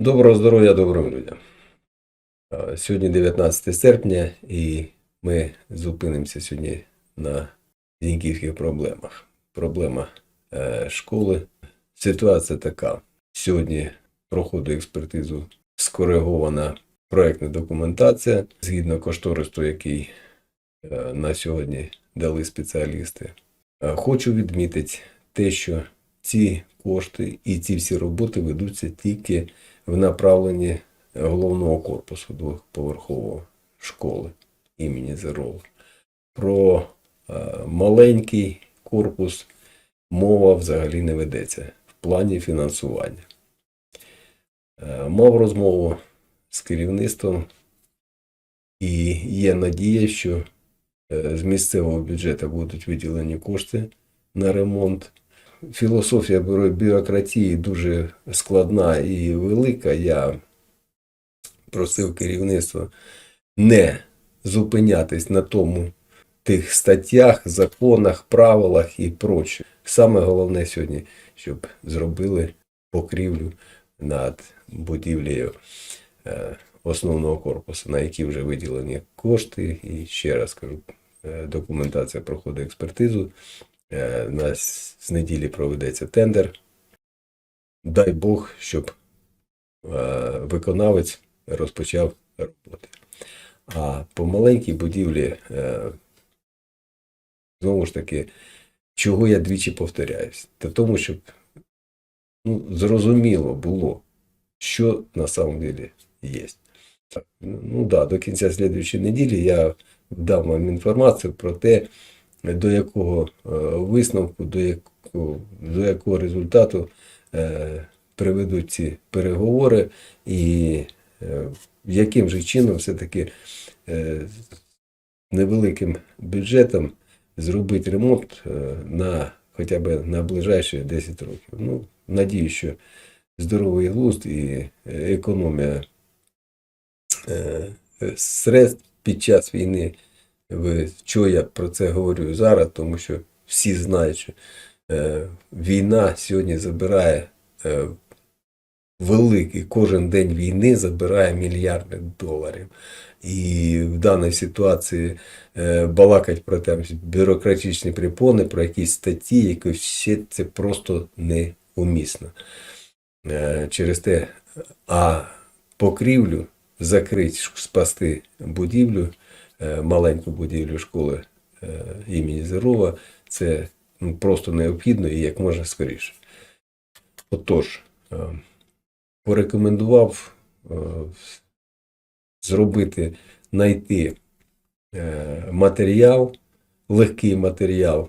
Доброго здоров'я добрим людям. Сьогодні 19 серпня, і ми зупинимося сьогодні на зіньківських проблемах. Проблема е, школи. Ситуація така. Сьогодні проходить експертизу скоригована проектна документація згідно кошторису, який е, на сьогодні дали спеціалісти. Хочу відмітити те, що ці кошти і ці всі роботи ведуться тільки в направленні головного корпусу двохповерхової школи імені Зерова. Про е, маленький корпус мова взагалі не ведеться в плані фінансування. Е, мав розмову з керівництвом, і є надія, що е, з місцевого бюджету будуть виділені кошти на ремонт філософія бюрократії дуже складна і велика. Я просив керівництво не зупинятись на тому тих статтях, законах, правилах і проче. Саме головне сьогодні, щоб зробили покрівлю над будівлею е, основного корпусу, на які вже виділені кошти. І ще раз кажу, е, документація проходить експертизу. Е, У нас з неділі проведеться тендер. Дай Бог, щоб е, виконавець розпочав роботи. А по маленькій будівлі, е, знову ж таки, чого я двічі повторяюсь? Та тому, щоб ну, зрозуміло було, що на самом деле є. Ну да, до кінця слідуючої неділі я дам вам інформацію про те, до якого е, висновку, до якого, до якого результату е, приведуть ці переговори, і е, яким же чином все-таки невеликим бюджетом зробити ремонт на хоча б на ближайші 10 років. Ну, надію, що здоровий глузд і економія средств під час війни. Ви чого я про це говорю зараз? Тому що всі знають, що е, війна сьогодні забирає е, великий, кожен день війни забирає мільярди доларів. І в даній ситуації е, балакать про там бюрократичні припони, про якісь статті, які все це просто неумісно. Е, через те, а покрівлю закрити, спасти будівлю маленьку будівлю школи е, імені Зерова, це ну, просто необхідно і як можна скоріше. Отож, е, порекомендував е, зробити, знайти е, матеріал, легкий матеріал,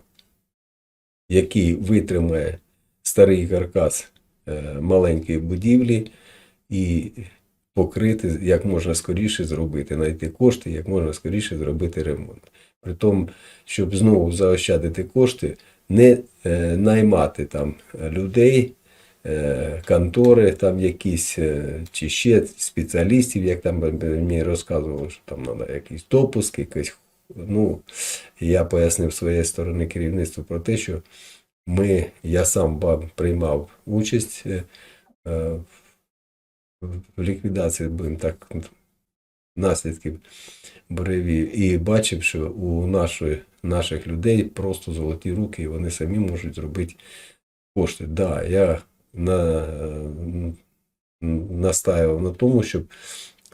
який витримає старий каркас е, маленької будівлі і покрити, як можна скоріше зробити, знайти кошти, як можна скоріше зробити ремонт. При тому, щоб знову заощадити кошти, не е, наймати там людей, е, контори там якісь, е, чи ще спеціалістів, як там мені розказували, що там треба якийсь допуск, якийсь. Ну, я пояснив своєї сторони керівництву про те, що ми, я сам приймав участь е, е, в ліквідації, будемо так, наслідків буревів, і бачив, що у нашої, наших людей просто золоті руки, і вони самі можуть зробити кошти. Да, я на, настаював на тому, щоб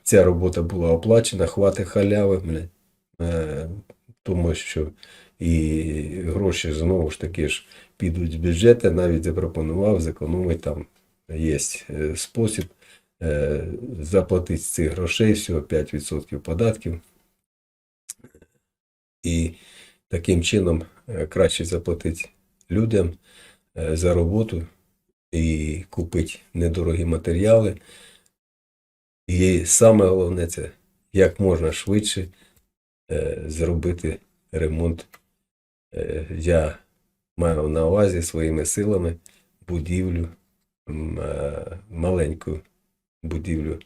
ця робота була оплачена, хвати халяви, блядь. Е, тому що і гроші знову ж таки ж підуть з бюджету, навіть запропонував зекономити там. Є е, спосіб заплатити з цих грошей всього 5% податків. І таким чином е, краще заплатити людям е, за роботу і купити недорогі матеріали. І саме головне це як можна швидше е, зробити ремонт. Е, Я маю на увазі своїми силами будівлю, е, маленьку будівлю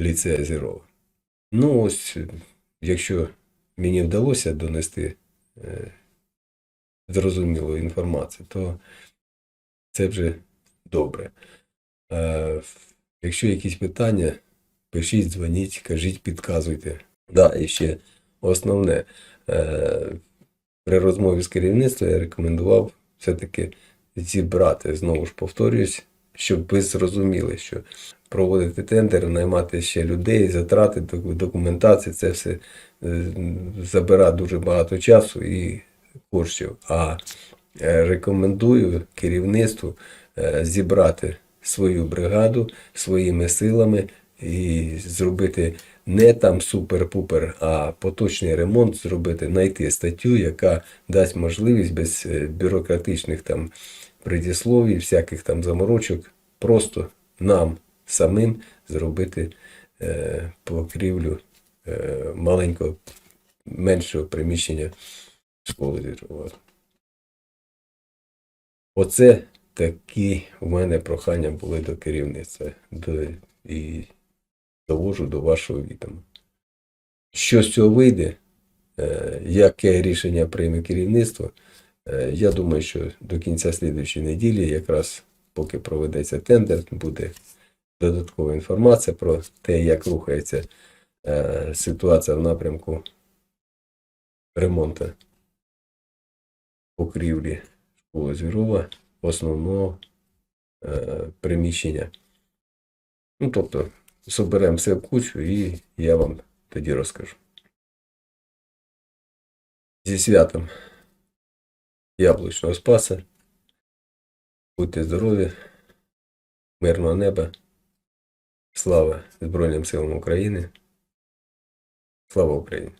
ліцея Зірова. Ну, ось, якщо мені вдалося донести е, зрозумілу інформацію, то це вже добре. Е, Якщо якісь питання, пишіть, дзвоніть, кажіть, підказуйте. Да, і ще основне. Е, при розмові з керівництвом я рекомендував все-таки зібрати, знову ж повторюсь, щоб ви зрозуміли, що проводити тендер, наймати ще людей, затрати доку- документації, це все е, забирає дуже багато часу і коштів. А е, рекомендую керівництву е, зібрати свою бригаду своїми силами і зробити не там супер-пупер, а поточний ремонт зробити, знайти статтю, яка дасть можливість без бюрократичних там предісловій, всяких там заморочок, просто нам самим зробити е, покрівлю е, маленького, меншого приміщення школи зірвати. Оце такі у мене прохання були до керівництва до, і довожу до вашого відома. Що з цього вийде, е, яке рішення прийме керівництво, я думаю, що до кінця слідуючої неділі, якраз поки проведеться тендер, буде додаткова інформація про те, як рухається е, ситуація в напрямку ремонту покрівлі школи Звірова, основного е, приміщення. Ну, тобто, соберемо все в кучу і я вам тоді розкажу. Зі святом яблучного спаса. Будьте здорові, мирного неба. Слава Збройним силам України. Слава Україні!